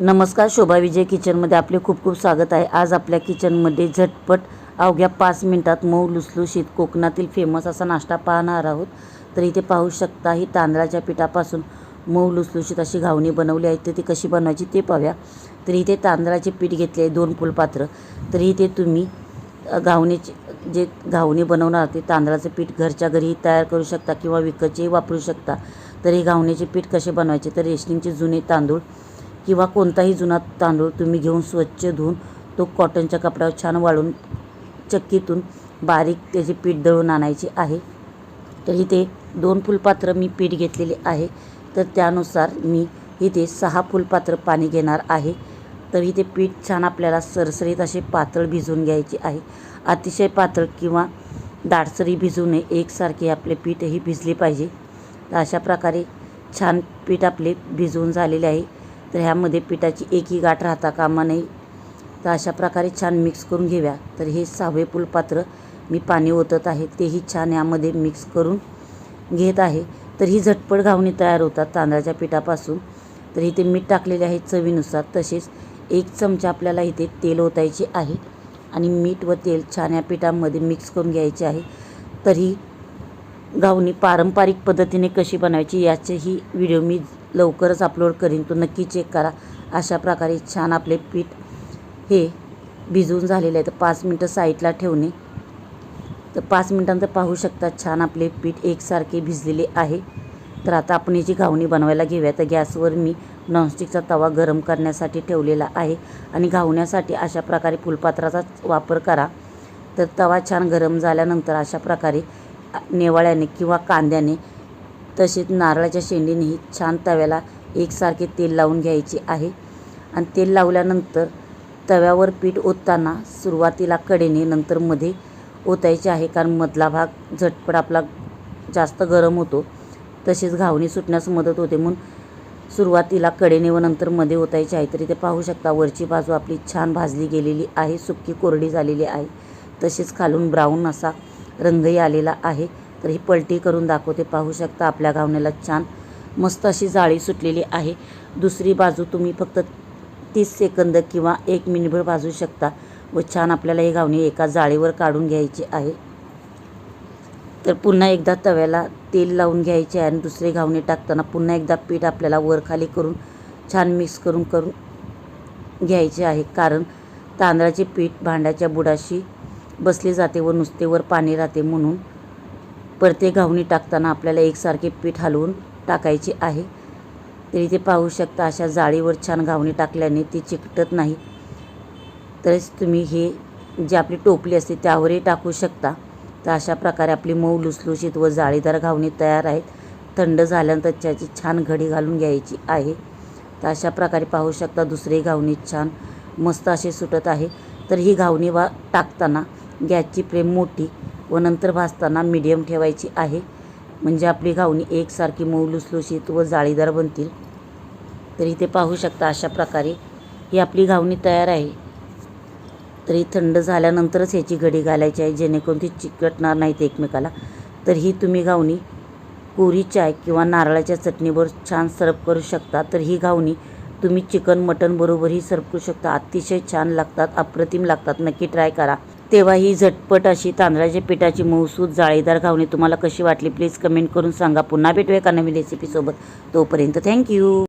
नमस्कार शोभा विजय किचनमध्ये आपले खूप खूप स्वागत आहे. आज आपल्या किचनमध्ये झटपट अवघ्या पाच मिनटात मऊ लुसलुशीत कोकणातील फेमस असा नाश्ता पाहणार आहोत. तर इथे पाहू शकता ही तांदळाच्या पिठापासून मऊ लुसलुशीत अशी घावणी बनवली आहे. तर ती कशी बनवायची ते पाहूया. तर इथे तांदळाचे पीठ घेतले आहे दोन फुलपात्र. तर इथे तुम्ही घावणीचे जे घावणी बनवणार ते तांदळाचं पीठ घरच्या घरीही तयार करू शकता किंवा विकतचेही वापरू शकता. तर हे घावणीचे पीठ कसे बनवायचे? तर रेशनिंगचे जुने तांदूळ किंवा कोणताही जुना तांदूळ तुम्ही घेऊन स्वच्छ धुवून तो कॉटनच्या कपड्यावर छान वाळून चक्कीतून बारीक त्याचे पीठ दळून आणायचे आहे. तर इथे दोन फुलपात्र मी पीठ घेतलेले आहे. तर त्यानुसार मी इथे सहा फुलपात्र पाणी घेणार आहे. तर इथे पीठ छान आपल्याला सरसरीत असे पातळ भिजवून घ्यायचे आहे. अतिशय पातळ किंवा दाटसरी भिजू नये एकसारखे आपले पीठही भिजले पाहिजे. तर अशा प्रकारे छान पीठ आपले भिजवून झालेले आहे. तर ह्यामध्ये पिठाची एकही गाठ राहता कामा नये. तर अशा प्रकारे छान मिक्स करून घेऊया. तर हे सहावे फुलपात्र मी पाणी ओतत आहे. तेही छान यामध्ये मिक्स करून घेत आहे. तर ही झटपट घावणी तयार होतात तांदळाच्या पिठापासून. तर इथे मीठ टाकलेले आहे चवीनुसार. तसेच एक चमचा आपल्याला इथे तेल ओतायचे आहे. आणि मीठ व तेल छान या पिठामध्ये मिक्स करून घ्यायचे आहे. तर ही घावणी पारंपरिक पद्धतीने कशी बनवायची याचेही व्हिडिओ मी लवकरच अपलोड करीन. तो नक्की चेक करा. अशा प्रकारे छान आपले पीठ हे भिजवून झालेले आहे तर पाच मिनटं साईडला ठेवणे. तर पाच मिनटानंतर पाहू शकता छान आपले पीठ एकसारखे भिजलेले आहे. तर आता आपण याची घावणी बनवायला घेऊया. तर गॅसवर मी नॉनस्टिकचा तवा गरम करण्यासाठी ठेवलेला आहे. आणि घावण्यासाठी अशा प्रकारे फुलपात्राचा वापर करा. तर तवा छान गरम झाल्यानंतर अशा प्रकारे नेवाळ्याने किंवा कांद्याने तसेच नारळाच्या शेंडीनेही छान तव्याला एकसारखे तेल लावून घ्यायचे आहे. आणि तेल लावल्यानंतर तव्यावर पीठ ओतताना सुरुवातीला कडेने नंतर मध्ये ओतायचे आहे कारण मधला भाग झटपट आपला जास्त गरम होतो. तसेच घावणी सुटण्यास मदत होते म्हणून सुरुवातीला कडेने व नंतर मध्ये ओतायचे आहे. तर ते पाहू शकता वरची बाजू आपली छान भाजली गेलेली आहे सुक्की कोरडी झालेली आहे. तसेच खालून ब्राऊन असा रंगही आलेला आहे. तर ही पलटी करून दाखवते. पाहू शकता आपल्या घावण्याला छान मस्त अशी जाळी सुटलेली आहे. दुसरी बाजू तुम्ही फक्त तीस सेकंद किंवा एक मिनिटभर भाजू शकता व छान आपल्याला ही घावणी एका जाळीवर काढून घ्यायची आहे. तर पुन्हा एकदा तव्याला तेल लावून घ्यायचे आहे आणि दुसरी घावणे टाकताना पुन्हा एकदा पीठ आपल्याला वरखाली करून छान मिक्स करून करून घ्यायचे आहे. कारण तांदळाचे पीठ भांड्याच्या बुडाशी बसले जाते व नुसते वर पाणी राहते म्हणून परते घावणी टाकताना आपल्याला एकसारखे पीठ हलवून टाकायचे आहे. तर इथे पाहू शकता अशा जाळीवर छान घावणी टाकल्याने ती चिकटत नाही. तरच तुम्ही हे जी आपली टोपली असते त्यावरही टाकू शकता. तर अशा प्रकारे आपली मऊ लुसलुशीत व जाळीदार घावणी तयार आहेत. थंड झाल्यानंतर त्याची छान घडी घालून घ्यायची आहे. तर अशा प्रकारे पाहू शकता दुसरी घावणी छान मस्त असे सुटत आहे. तर ही घावणी वा टाकताना गॅसची फ्लेम मोठी व नंतर भाजताना मीडियम ठेवायची आहे. म्हणजे आपली घावणी एकसारखी मऊ लुसलुशीत व जाळीदार बनतील. तर इथे पाहू शकता अशा प्रकारे ही आपली घावणी तयार आहे. तरी थंड झाल्यानंतरच ह्याची घडी घालायची आहे. जेणेकरून ती चिकटणार नाहीत एकमेकाला. तर ही तुम्ही घावणी कोरी चाय किंवा नारळाच्या चटणीवर छान सर्व करू शकता. तर ही घावणी तुम्ही चिकन मटनबरोबरही सर्व करू शकता. अतिशय छान लागतात अप्रतिम लागतात. नक्की ट्राय करा. तेव्हा ही झटपट अशी तांदळाच्या पिठाची मऊसूद जाळीदार घावणी तुम्हाला कशी वाटली प्लीज कमेंट करून सांगा. पुन्हा भेटूया एका नवीन रेसिपीसोबत तोपर्यंत थँक्यू